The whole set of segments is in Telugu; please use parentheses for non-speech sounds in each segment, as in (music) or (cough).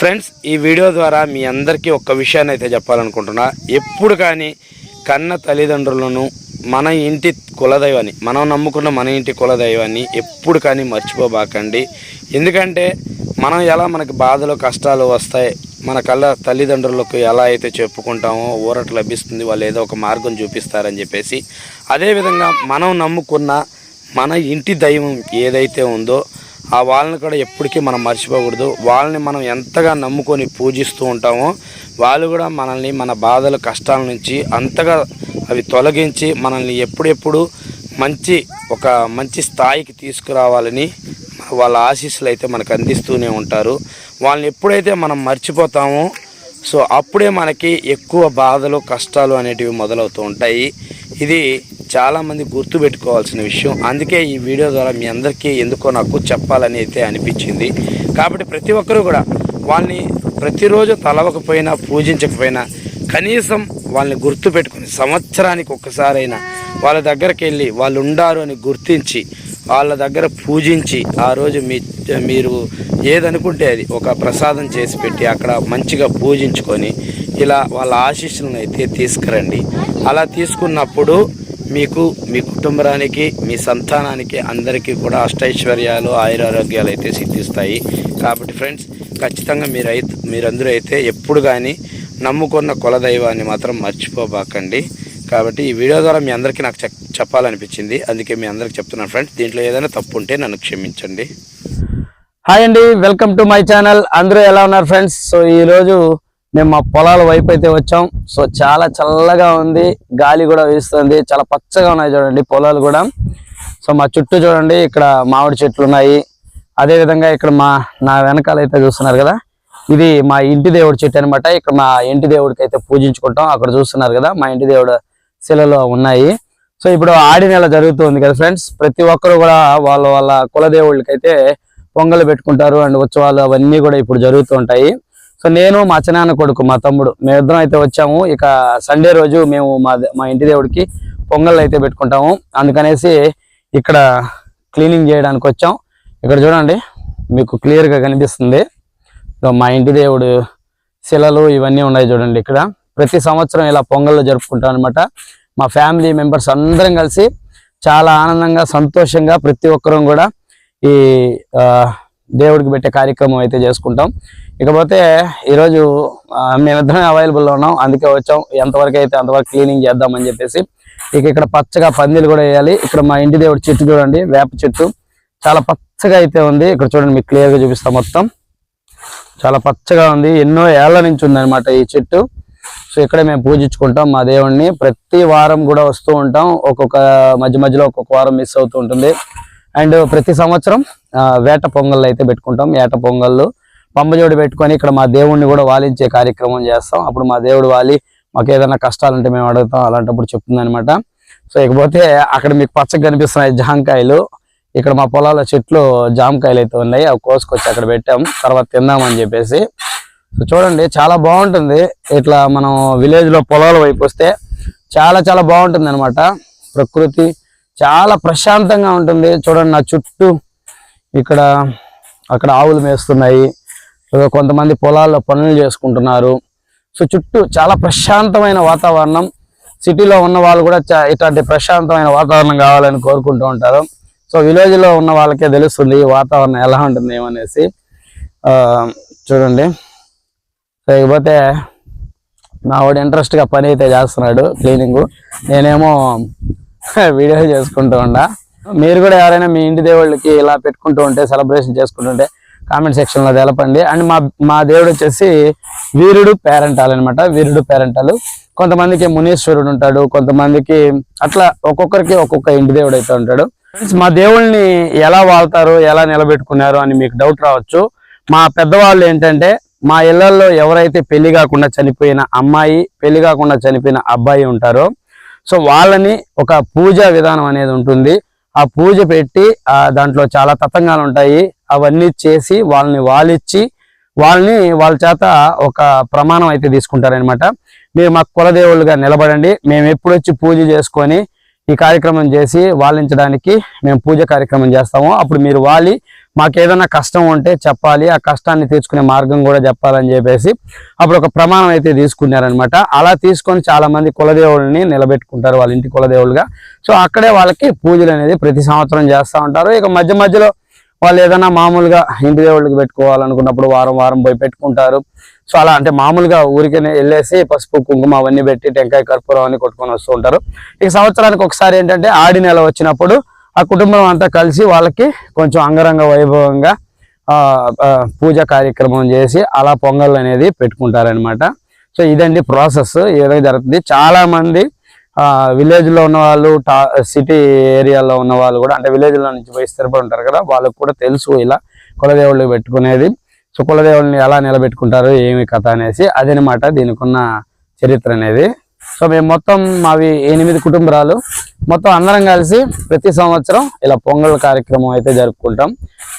ఫ్రెండ్స్ ఈ వీడియో ద్వారా మీ అందరికీ ఒక్క విషయాన్ని అయితే చెప్పాలనుకుంటున్నా. ఎప్పుడు కానీ కన్న తల్లిదండ్రులను మన ఇంటి కులదైవాన్ని మనం నమ్ముకున్న మన ఇంటి కులదైవాన్ని ఎప్పుడు కానీ మర్చిపోబాకండి. ఎందుకంటే మనం ఎలా మనకి బాధలు కష్టాలు వస్తాయి మన కళ్ళ తల్లిదండ్రులకు ఎలా అయితే చెప్పుకుంటామో ఊరట లభిస్తుంది వాళ్ళు ఏదో ఒక మార్గం చూపిస్తారని చెప్పేసి. అదేవిధంగా మనం నమ్ముకున్న మన ఇంటి దైవం ఏదైతే ఉందో ఆ వాళ్ళని కూడా ఎప్పటికీ మనం మర్చిపోకూడదు. వాళ్ళని మనం ఎంతగా నమ్ముకొని పూజిస్తూ ఉంటామో వాళ్ళు కూడా మనల్ని మన బాధల కష్టాల నుంచి అంతగా అవి తొలగించి మనల్ని ఎప్పుడెప్పుడు మంచి ఒక మంచి స్థాయికి తీసుకురావాలని వాళ్ళ ఆశీస్సులు అయితే మనకు అందిస్తూనే ఉంటారు. వాళ్ళని ఎప్పుడైతే మనం మర్చిపోతామో సో అప్పుడే మనకి ఎక్కువ బాధలు కష్టాలు అనేటివి మొదలవుతూ ఉంటాయి. ఇది చాలామంది గుర్తుపెట్టుకోవాల్సిన విషయం. అందుకే ఈ వీడియో ద్వారా మీ అందరికీ ఎందుకో నాకు చెప్పాలని అయితే అనిపించింది. కాబట్టి ప్రతి ఒక్కరూ కూడా వాళ్ళని ప్రతిరోజు తలవకపోయినా పూజించకపోయినా కనీసం వాళ్ళని గుర్తుపెట్టుకుని సంవత్సరానికి ఒక్కసారైనా వాళ్ళ దగ్గరికి వెళ్ళి వాళ్ళు ఉండారు అని గుర్తించి వాళ్ళ దగ్గర పూజించి ఆ రోజు మీ మీరు ఏదనుకుంటే అది ఒక ప్రసాదం చేసి పెట్టి అక్కడ మంచిగా పూజించుకొని ఇలా వాళ్ళ ఆశీస్సులను అయితే తీసుకురండి. అలా తీసుకున్నప్పుడు మీకు మీ కుటుంబానికి మీ సంతానానికి అందరికీ కూడా అష్టైశ్వర్యాలు ఆయురారోగ్యాలు అయితే సిద్ధిస్తాయి. కాబట్టి ఫ్రెండ్స్ ఖచ్చితంగా మీరు అయితే మీరందరూ అయితే ఎప్పుడు కానీ నమ్ముకున్న కులదైవాన్ని మాత్రం మర్చిపోబాకండి. కాబట్టి ఈ వీడియో ద్వారా మీ అందరికీ నాకు చెప్- చెప్పాలనిపించింది. అందుకే మీ అందరికి చెప్తున్నాను ఫ్రెండ్స్ దీంట్లో ఏదైనా తప్పు ఉంటే నన్ను క్షమించండి. హాయ్ అండి వెల్కమ్ టు మై ఛానల్. అందరూ ఎలా ఉన్నారు ఫ్రెండ్స్? సో ఈ రోజు మేము మా పొలాల వైపు అయితే వచ్చాం. సో చాలా చల్లగా ఉంది. గాలి కూడా వీస్తుంది. చాలా పచ్చగా ఉన్నాయి చూడండి పొలాలు కూడా. సో మా చుట్టూ చూడండి ఇక్కడ మామిడి చెట్లు ఉన్నాయి. అదే విధంగా ఇక్కడ మా నా వెనకాల అయితే చూస్తున్నారు కదా? ఇది మా ఇంటి దేవుడి చెట్టు అనమాట ఇక్కడ మా ఇంటి దేవుడికి అయితే పూజించుకుంటాం. అక్కడ చూస్తున్నారు కదా మా ఇంటి దేవుడు శిలలో ఉన్నాయి. సో ఇప్పుడు ఆడి నెల జరుగుతుంది కదా ఫ్రెండ్స్. ప్రతి ఒక్కరు కూడా వాళ్ళ వాళ్ళ కులదేవుళ్ళకైతే అయితే పొంగలు పెట్టుకుంటారు. అండ్ ఉత్సవాలు అవన్నీ కూడా ఇప్పుడు జరుగుతూ ఉంటాయి. సో నేను మా చిన్నాన్న కొడుకు మా తమ్ముడు మేమిద్దరం అయితే వచ్చాము. ఇక సండే రోజు మేము మా మా ఇంటి దేవుడికి పొంగల్ అయితే పెట్టుకుంటాము. అందుకనేసి ఇక్కడ క్లీనింగ్ చేయడానికి వచ్చాం. ఇక్కడ చూడండి మీకు క్లియర్గా కనిపిస్తుంది. మా ఇంటి దేవుడు శిలలు ఇవన్నీ ఉన్నాయి చూడండి ఇక్కడ. ప్రతి సంవత్సరం ఇలా పొంగళ్ళు జరుపుకుంటాం అనమాట మా ఫ్యామిలీ మెంబర్స్ అందరం కలిసి చాలా ఆనందంగా సంతోషంగా ప్రతి ఒక్కరం కూడా ఈ దేవుడికి పెట్టే కార్యక్రమం అయితే చేసుకుంటాం. ఇకపోతే ఈరోజు మేమిద్దరం అవైలబుల్లో ఉన్నాం. అందుకే వచ్చాం. ఎంతవరకు అయితే అంతవరకు క్లీనింగ్ చేద్దామని చెప్పేసి. ఇక ఇక్కడ పచ్చగా పందిలు కూడా వేయాలి. ఇక్కడ మా ఇంటి దేవుడి చెట్టు చూడండి వేప చెట్టు. చాలా పచ్చగా అయితే ఉంది. ఇక్కడ చూడండి మీకు క్లియర్గా చూపిస్తాం మొత్తం. చాలా పచ్చగా ఉంది. ఎన్నో ఏళ్ళ నుంచి ఉందన్నమాట ఈ చెట్టు. సో ఇక్కడే మేము పూజించుకుంటాం మా దేవుణ్ణి. ప్రతి వారం కూడా వస్తూ ఉంటాం. ఒక్కొక్క మధ్య మధ్యలో ఒక్కొక్క వారం మిస్ అవుతూ ఉంటుంది. అండ్ ప్రతి సంవత్సరం వేట పొంగళ్ళు అయితే పెట్టుకుంటాం. వేట పొంగళ్ళు పంబజోడి పెట్టుకొని ఇక్కడ మా దేవుణ్ణి కూడా వాలించే కార్యక్రమం చేస్తాం. అప్పుడు మా దేవుడు వాలి మాకు ఏదైనా కష్టాలు ఉంటే మేము అడుగుతాం అలాంటప్పుడు చెప్తుందనమాట సో ఇకపోతే అక్కడ మీకు పచ్చగా కనిపిస్తున్నాయి జామకాయలు ఇక్కడ మా పొలాల చెట్లు జామకాయలు అయితే ఉన్నాయి. అవి కోసుకొచ్చి అక్కడ పెట్టాం తర్వాత తిందామని చెప్పేసి. సో చూడండి చాలా బాగుంటుంది. ఇట్లా మనం విలేజ్లో పొలాల వైపు వస్తే చాలా చాలా బాగుంటుంది అనమాట ప్రకృతి చాలా ప్రశాంతంగా ఉంటుంది. చూడండి నా చుట్టూ ఇక్కడ అక్కడ ఆవులు మేస్తున్నాయి. కొంతమంది పొలాల్లో పనులు చేసుకుంటున్నారు. సో చుట్టూ చాలా ప్రశాంతమైన వాతావరణం. సిటీలో ఉన్న వాళ్ళు కూడా ఇట్లాంటి ప్రశాంతమైన వాతావరణం కావాలని కోరుకుంటూ ఉంటారు. సో విలేజ్లో ఉన్న వాళ్ళకే తెలుస్తుంది ఈ వాతావరణం ఎలా ఉంటుంది ఏమనేసి. చూడండి. సో ఇకపోతే మా వాడు ఇంట్రెస్ట్గా పని అయితే చేస్తున్నాడు క్లీనింగ్. నేనేమో (laughs) వీడియో చేసుకుంటూ ఉండా. మీరు కూడా ఎవరైనా మీ ఇంటి దేవుళ్ళకి ఇలా పెట్టుకుంటూ ఉంటే సెలబ్రేషన్ చేసుకుంటుంటే కామెంట్ సెక్షన్లో తెలపండి. అండ్ మా మా దేవుడు వచ్చేసి వీరుడు పేరెంటాలు అనమాట వీరుడు పేరెంటాలు. కొంతమందికి మునీశ్వరుడు ఉంటాడు కొంతమందికి అట్లా ఒక్కొక్కరికి ఒక్కొక్క ఇంటి దేవుడు అయితే ఉంటాడు. మా దేవుళ్ళని ఎలా వాళ్తారు ఎలా నిలబెట్టుకున్నారు అని మీకు డౌట్ రావచ్చు. మా పెద్దవాళ్ళు ఏంటంటే మా ఇళ్ళలో ఎవరైతే పెళ్ళి కాకుండా చనిపోయిన అమ్మాయి పెళ్ళి కాకుండా చనిపోయిన అబ్బాయి ఉంటారో సో వాళ్ళని ఒక పూజా విధానం అనేది ఉంటుంది. ఆ పూజ పెట్టి ఆ దాంట్లో చాలా తతంగాలు ఉంటాయి. అవన్నీ చేసి వాళ్ళని వాలిచ్చి వాళ్ళని వాళ్ళ చేత ఒక ప్రమాణం అయితే తీసుకుంటారనమాట మీరు మా కులదేవులుగా నిలబడండి. మేము ఎప్పుడు వచ్చి పూజ చేసుకొని ఈ కార్యక్రమం చేసి వాలించడానికి మేము పూజ కార్యక్రమం చేస్తాము. అప్పుడు మీరు వాలి మాకు ఏదైనా కష్టం ఉంటే చెప్పాలి ఆ కష్టాన్ని తీర్చుకునే మార్గం కూడా చెప్పాలని చెప్పేసి అప్పుడు ఒక ప్రమాణం అయితే తీసుకున్నారనమాట అలా తీసుకొని చాలా మంది కులదేవుల్ని నిలబెట్టుకుంటారు వాళ్ళ ఇంటి కులదేవులుగా. సో అక్కడే వాళ్ళకి పూజలు అనేది ప్రతి సంవత్సరం చేస్తూ ఉంటారు. ఇక మధ్య మధ్యలో వాళ్ళు ఏదైనా మామూలుగా ఇంటి దేవుళ్ళకి పెట్టుకోవాలనుకున్నప్పుడు వారం వారం పోయి పెట్టుకుంటారు. సో అలా అంటే మామూలుగా ఊరికి వెళ్ళేసి పసుపు కుంకుమ అవన్నీ పెట్టి టెంకాయ కర్పూరం అన్ని కొట్టుకొని వస్తూ ఉంటారు. ఇక సంవత్సరానికి ఒకసారి ఏంటంటే ఆడి నెల వచ్చినప్పుడు ఆ కుటుంబం అంతా కలిసి వాళ్ళకి కొంచెం అంగరంగ వైభవంగా పూజ కార్యక్రమం చేసి అలా పొంగల్ అనేది పెట్టుకుంటారనమాట సో ఇదండి ప్రాసెస్ ఏదో జరుగుతుంది. చాలా మంది ఉన్న వాళ్ళు టా సిటీ ఏరియాలో ఉన్న వాళ్ళు కూడా అంటే విలేజ్లో నుంచి పోయి స్థిరపడి ఉంటారు కదా వాళ్ళకు కూడా తెలుసు ఇలా కులదేవుళ్ళు పెట్టుకునేది. సో కులదేవుల్ని ఎలా నిలబెట్టుకుంటారు ఏమి కథ అనేసి అదనమాట దీనికున్న చరిత్ర అనేది. సో మేము మొత్తం మావి ఎనిమిది కుటుంబరాలు. మొత్తం అందరం కలిసి ప్రతి సంవత్సరం ఇలా పొంగల్ కార్యక్రమం అయితే జరుపుకుంటాం.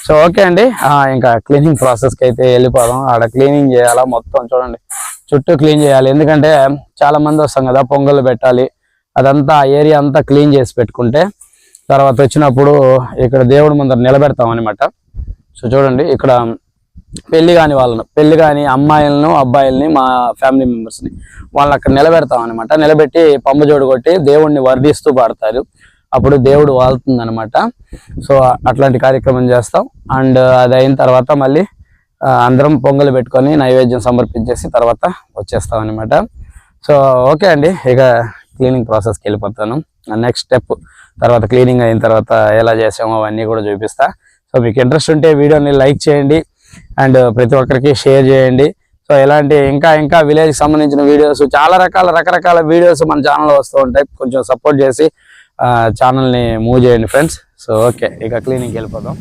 సో ఓకే అండి. ఇంకా క్లీనింగ్ ప్రాసెస్కి అయితే వెళ్ళిపోదాం. ఆడ క్లీనింగ్ చేయాలా మొత్తం చూడండి. చుట్టూ క్లీన్ చేయాలి. ఎందుకంటే చాలా మంది వస్తాం కదా పొంగల్ పెట్టాలి. అదంతా ఆ ఏరియా అంతా క్లీన్ చేసి పెట్టుకుంటే తర్వాత వచ్చినప్పుడు ఇక్కడ దేవుడి ముందర నిలబెడతాం అనమాట సో చూడండి. ఇక్కడ పెళ్ళి కాని వాళ్ళను పెళ్ళి కాని అమ్మాయిలను అబ్బాయిల్ని మా ఫ్యామిలీ మెంబర్స్ని వాళ్ళని అక్కడ నిలబెడతాం అనమాట నిలబెట్టి పంపు జోడు కొట్టి దేవుడిని వర్ధిస్తూ పాడతారు. అప్పుడు దేవుడు వాళ్తుంది అనమాట సో అట్లాంటి కార్యక్రమం చేస్తాం. అండ్ అది అయిన తర్వాత మళ్ళీ అందరం పొంగలు పెట్టుకొని నైవేద్యం సమర్పించేసి తర్వాత వచ్చేస్తాం అనమాట సో ఓకే అండి. ఇక క్లీనింగ్ ప్రాసెస్కి వెళ్ళిపోతాను. నెక్స్ట్ స్టెప్ తర్వాత క్లీనింగ్ అయిన తర్వాత ఎలా చేసామో అవన్నీ కూడా చూపిస్తా. సో మీకు ఇంట్రెస్ట్ ఉంటే వీడియోని లైక్ చేయండి. అండ్ ప్రతి ఒక్కరికి షేర్ చేయండి. సో ఇలాంటి ఇంకా ఇంకా విలేజ్ సంబంధించిన వీడియోస్ చాలా రకాల రకరకాల వీడియోస్ మన ఛానల్లో వస్తూ ఉంటాయి. కొంచెం సపోర్ట్ చేసి ఛానల్ని మూవ్ చేయండి ఫ్రెండ్స్. సో ఓకే ఇక క్లీనింగ్కి వెళ్ళిపోదాం.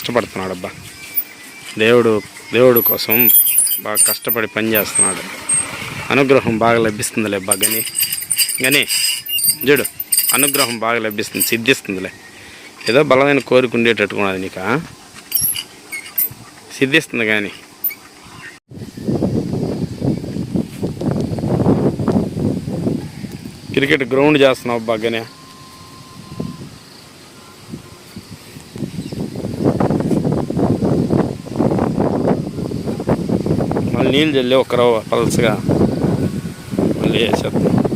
కష్టపడుతున్నాడు అబ్బా దేవుడు దేవుడు కోసం బాగా కష్టపడి పని చేస్తున్నాడు అనుగ్రహం బాగా లభిస్తుందిలే అబ్బా గని. గని చూడు అనుగ్రహం బాగా లభిస్తుంది సిద్ధిస్తుందిలే. ఏదో బలమైన కోరిక ఉండేటట్టుకున్నది నీకు సిద్ధిస్తుంది కానీ క్రికెట్ గ్రౌండ్ చేస్తున్నావు బాగానే నీళ్ళు చల్లి ఒక పలసగా మళ్ళీ వేసేద్దాం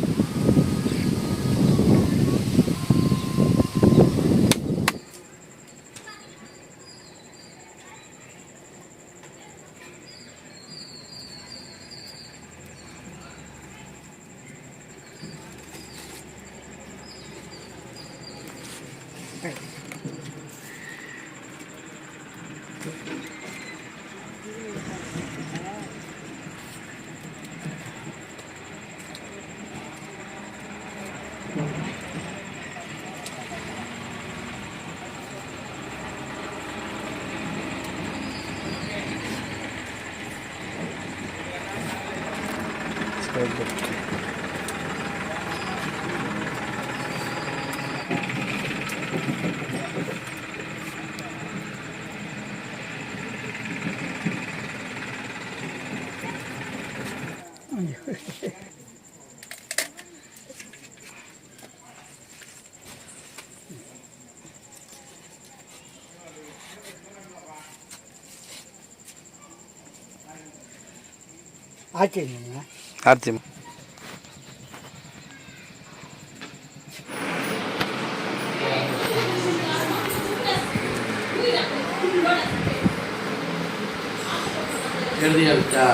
розбор. Аченина. ஆர்த்தி எழுதியா விட்டா?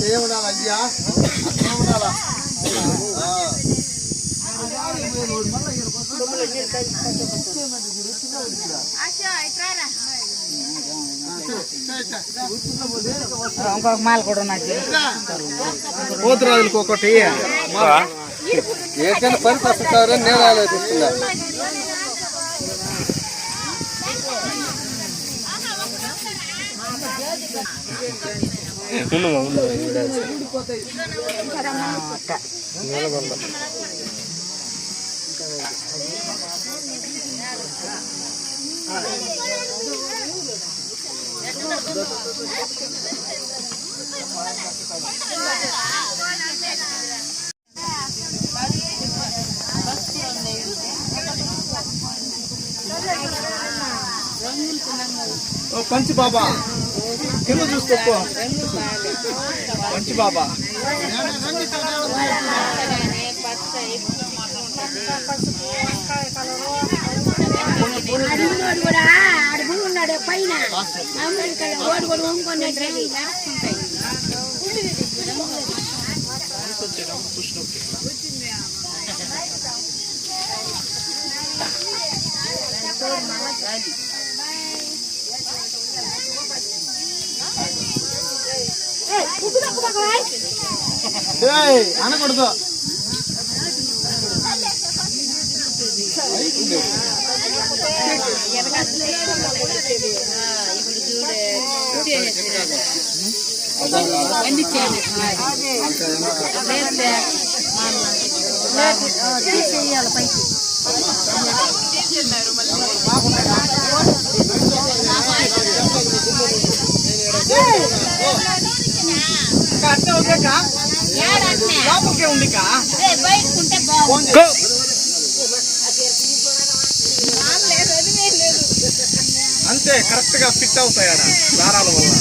దేవుడాలా అయ్యా దేవుడాలా ఇంకొక మాల కూడా నాకు పోతురాజులకు ఒకటి ఏంటంటే పని తప్పుతారని నేను ఆలోచిస్తున్నా ఓ పంచి బాబా. కింద చూస్తూ పంచి బాబా. అడిగినోడు కూడా అడుగు ఉన్నాడు పైన అమెరికా ఓడి కూడా వండుకున్నట్టు నడుస్తుంటాయి ఏయ్, అనకూడదు తీసేయాలి పైకి అట్టే ఉందేకా లోపలికే ఉందికా బయటకుంటే బాగుంది అంతే కరెక్ట్గా ఫిట్ అవుతాయి ఆడ దారాల వల్ల.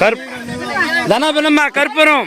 కర్ప ధనపనమ్మ కర్పూరం.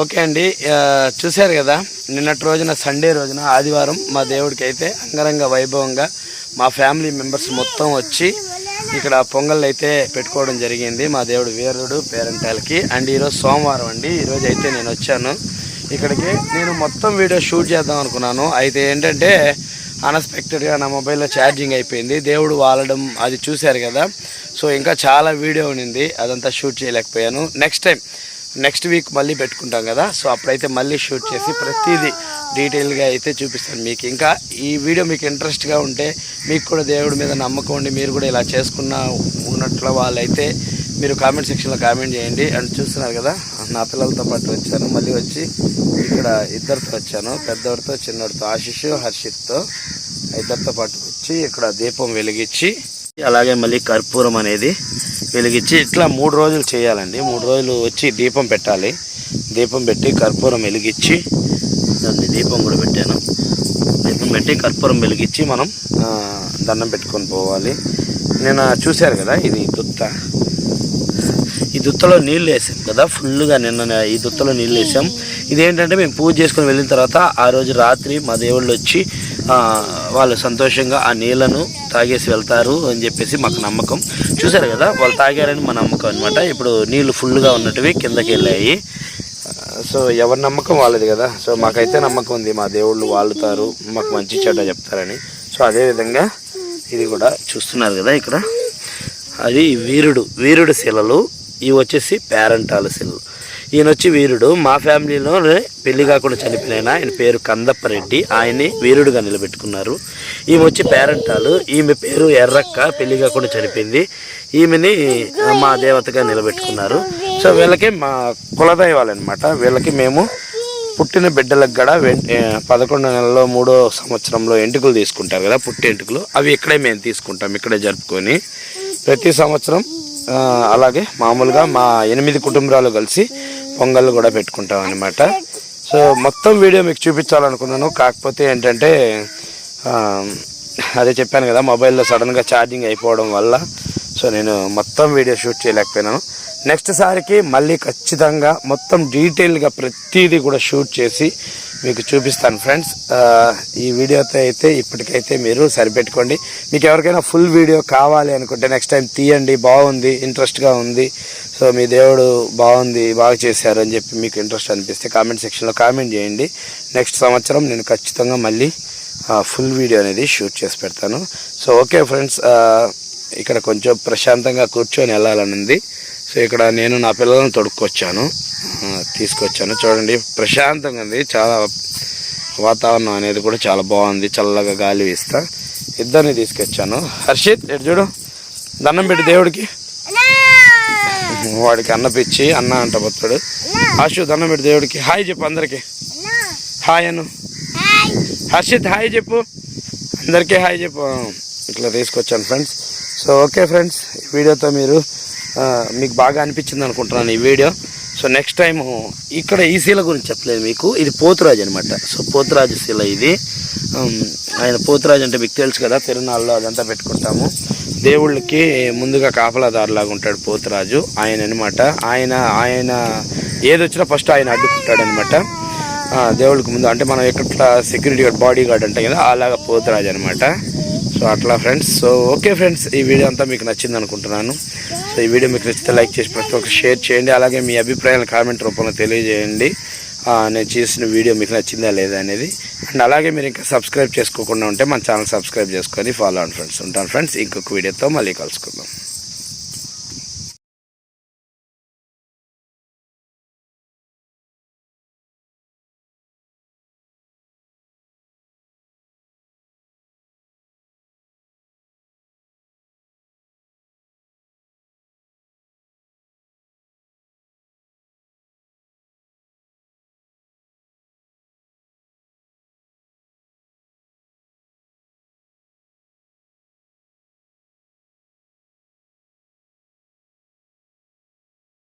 ఓకే అండి. చూశారు కదా నిన్నటి రోజున సండే రోజున ఆదివారం మా దేవుడికి అయితే అంగరంగ వైభవంగా మా ఫ్యామిలీ మెంబర్స్ మొత్తం వచ్చి ఇక్కడ పొంగల్ అయితే పెట్టుకోవడం జరిగింది. మా దేవుడు వీరుడు పేరెంటాలకి. అండ్ ఈరోజు సోమవారం అండి. ఈరోజు అయితే నేను వచ్చాను. ఇక్కడికి నేను మొత్తం వీడియో షూట్ చేద్దాం అనుకున్నాను. అయితే ఏంటంటే అన్ఎక్స్పెక్టెడ్గా నా మొబైల్లో ఛార్జింగ్ అయిపోయింది. దేవుడు వాలడం అది చూశారు కదా. సో ఇంకా చాలా వీడియో ఉన్నింది అదంతా షూట్ చేయలేకపోయాను. నెక్స్ట్ టైం నెక్స్ట్ వీక్ మళ్ళీ పెట్టుకుంటాం కదా. సో అప్పుడైతే మళ్ళీ షూట్ చేసి ప్రతిదీ డీటెయిల్గా అయితే చూపిస్తాను మీకు. ఇంకా ఈ వీడియో మీకు ఇంట్రెస్ట్గా ఉంటే మీకు కూడా దేవుడి మీద నమ్మకం ఉండి మీరు కూడా ఇలా చేసుకున్న ఉన్నట్లు వాళ్ళైతే మీరు కామెంట్ సెక్షన్లో కామెంట్ చేయండి. అండ్ చూస్తున్నారు కదా నా పిల్లలతో పాటు వచ్చాను. మళ్ళీ వచ్చి ఇక్కడ ఇద్దరితో వచ్చాను. పెద్దవాడితో చిన్నవాడితో ఆశిష్ హర్షిత్తో. ఇద్దరితో పాటు వచ్చి ఇక్కడ దీపం వెలిగించి అలాగే మళ్ళీ కర్పూరం అనేది వెలిగించి ఇట్లా మూడు రోజులు చేయాలండి. మూడు రోజులు వచ్చి దీపం పెట్టాలి. దీపం పెట్టి కర్పూరం వెలిగించి దాన్ని దీపం కూడా పెట్టాను. దీపం పెట్టి కర్పూరం వెలిగించి మనం దండం పెట్టుకొని పోవాలి. నేను చూశారు కదా ఇది దుత్త. ఈ దుత్తలో నీళ్ళు వేసాం కదా ఫుల్గా నిన్న ఈ దుత్తలో నీళ్ళు వేసాం. ఇదేంటంటే మేము పూజ చేసుకొని వెళ్ళిన తర్వాత ఆ రోజు రాత్రి మా దేవుళ్ళు వచ్చి వాళ్ళు సంతోషంగా ఆ నీళ్ళను తాగేసి వెళ్తారు అని చెప్పేసి మాకు నమ్మకం. చూసారు కదా వాళ్ళు తాగారని మా నమ్మకం అనమాట ఇప్పుడు నీళ్ళు ఫుల్గా ఉన్నట్టువి కిందకి వెళ్ళాయి. సో ఎవరి నమ్మకం వాళ్ళది కదా. సో మాకైతే నమ్మకం ఉంది మా దేవుళ్ళు వాళ్తారు మాకు మంచి చెడ్డ చెప్తారని. సో అదేవిధంగా ఇది కూడా చూస్తున్నారు కదా ఇక్కడ. అది వీరుడు వీరుడు శిలలు ఇవి వచ్చేసి పేరంటాల శిలలు. ఈయన వచ్చి వీరుడు. మా ఫ్యామిలీలో పెళ్ళి కాకుండా చనిపోయిన ఆయన పేరు కందప్పరెడ్డి. ఆయన్ని వీరుడుగా నిలబెట్టుకున్నారు. ఈమె వచ్చి పేరంటాలు. ఈమె పేరు ఎర్రక్క పెళ్ళి కాకుండా చనిపోయింది. ఈమెని మా దేవతగా నిలబెట్టుకున్నారు. సో వీళ్ళకి మా కులదైవాలు అనమాట వీళ్ళకి మేము పుట్టిన బిడ్డలకు కూడా పదకొండు నెలల్లో మూడో సంవత్సరంలో ఎంటుకలు తీసుకుంటారు కదా పుట్టి ఎంటుకలు. అవి ఇక్కడే మేము తీసుకుంటాం ఇక్కడే జరుపుకొని. ప్రతి సంవత్సరం అలాగే మామూలుగా మా ఎనిమిది కుటుంబాలు కలిసి పొంగల్ కూడా పెట్టుకుంటాం అనమాట సో మొత్తం వీడియో మీకు చూపించాలనుకున్నాను. కాకపోతే ఏంటంటే అదే చెప్పాను కదా మొబైల్లో సడన్గా ఛార్జింగ్ అయిపోవడం వల్ల సో నేను మొత్తం వీడియో షూట్ చేయలేకపోయినాను. నెక్స్ట్ సారికి మళ్ళీ ఖచ్చితంగా మొత్తం డీటెయిల్గా ప్రతిదీ కూడా షూట్ చేసి మీకు చూపిస్తాను ఫ్రెండ్స్. ఈ వీడియోతో అయితే ఇప్పటికైతే మీరు సరిపెట్టుకోండి. మీకు ఎవరికైనా ఫుల్ వీడియో కావాలి అనుకుంటే నెక్స్ట్ టైం తీయండి బాగుంది ఇంట్రెస్ట్గా ఉంది. సో మీ దేవుడు బాగుంది బాగా చేశారు అని చెప్పి మీకు ఇంట్రెస్ట్ అనిపిస్తే కామెంట్ సెక్షన్లో కామెంట్ చేయండి. నెక్స్ట్ సంవత్సరం నేను ఖచ్చితంగా మళ్ళీ ఫుల్ వీడియో అనేది షూట్ చేసి పెడతాను. సో ఓకే ఫ్రెండ్స్ ఇక్కడ కొంచెం ప్రశాంతంగా కూర్చొని వెళ్ళాలని ఉంది సో ఇక్కడ నేను నా పిల్లలను తొడుక్కొచ్చాను. తీసుకొచ్చాను. చూడండి ప్రశాంతంగా ఉంది. చాలా వాతావరణం అనేది కూడా చాలా బాగుంది. చల్లగా గాలి వీస్తా. ఇద్దరిని తీసుకొచ్చాను. హర్షిత్ ఎటు చూడు. దండం పెట్టి దేవుడికి. వాడికి అన్న పిచ్చి అన్న అంట బతుడు ఆశు దండం పెట్టి దేవుడికి. హాయ్ చెప్పు అందరికి. హాయ్ అను. హర్షిత్ హాయ్ చెప్పు. అందరికీ హాయ్ చెప్పు. ఇట్లా తీసుకొచ్చాను ఫ్రెండ్స్. సో ఓకే ఫ్రెండ్స్ ఈ వీడియోతో మీరు మీకు బాగా అనిపించింది అనుకుంటున్నాను ఈ వీడియో. సో నెక్స్ట్ టైం ఇక్కడ ఈ శీల గురించి చెప్పలేదు మీకు. ఇది పోతురాజు అనమాట సో పోతురాజు శీల ఇది. ఆయన పోతురాజు అంటే మీకు తెలుసు కదా తిరునాళ్ళలో అదంతా పెట్టుకుంటాము. దేవుళ్ళకి ముందుగా కాపలాదారులాగా ఉంటాడు పోతురాజు. ఆయన అనమాట ఆయన ఆయన ఏది వచ్చినా ఫస్ట్ ఆయన అడ్డుకుంటాడు అనమాట దేవుడికి ముందు. అంటే మనం ఎక్కడ సెక్యూరిటీ గార్డ్ బాడీ గార్డ్ అంటే కదా అలాగా పోతురాజు అనమాట సో అట్లా ఫ్రెండ్స్ సో ఓకే ఫ్రెండ్స్ ఈ వీడియో అంతా మీకు నచ్చింది అనుకుంటున్నాను. సో ఈ వీడియో మీకు నచ్చితే లైక్ చేసి ప్రతి ఒక్కరు షేర్ చేయండి. అలాగే మీ అభిప్రాయాలు కామెంట్ రూపంలో తెలియజేయండి. నేను చేసిన వీడియో మీకు నచ్చిందా లేదా అనేది. అండ్ అలాగే మీరు ఇంకా సబ్స్క్రైబ్ చేసుకోకుండా ఉంటే మన ఛానల్ సబ్స్క్రైబ్ చేసుకొని ఫాలో అవ్వండి ఫ్రెండ్స్ ఉంటాను ఫ్రెండ్స్ ఇంకొక వీడియోతో మళ్ళీ కలుసుకుందాం.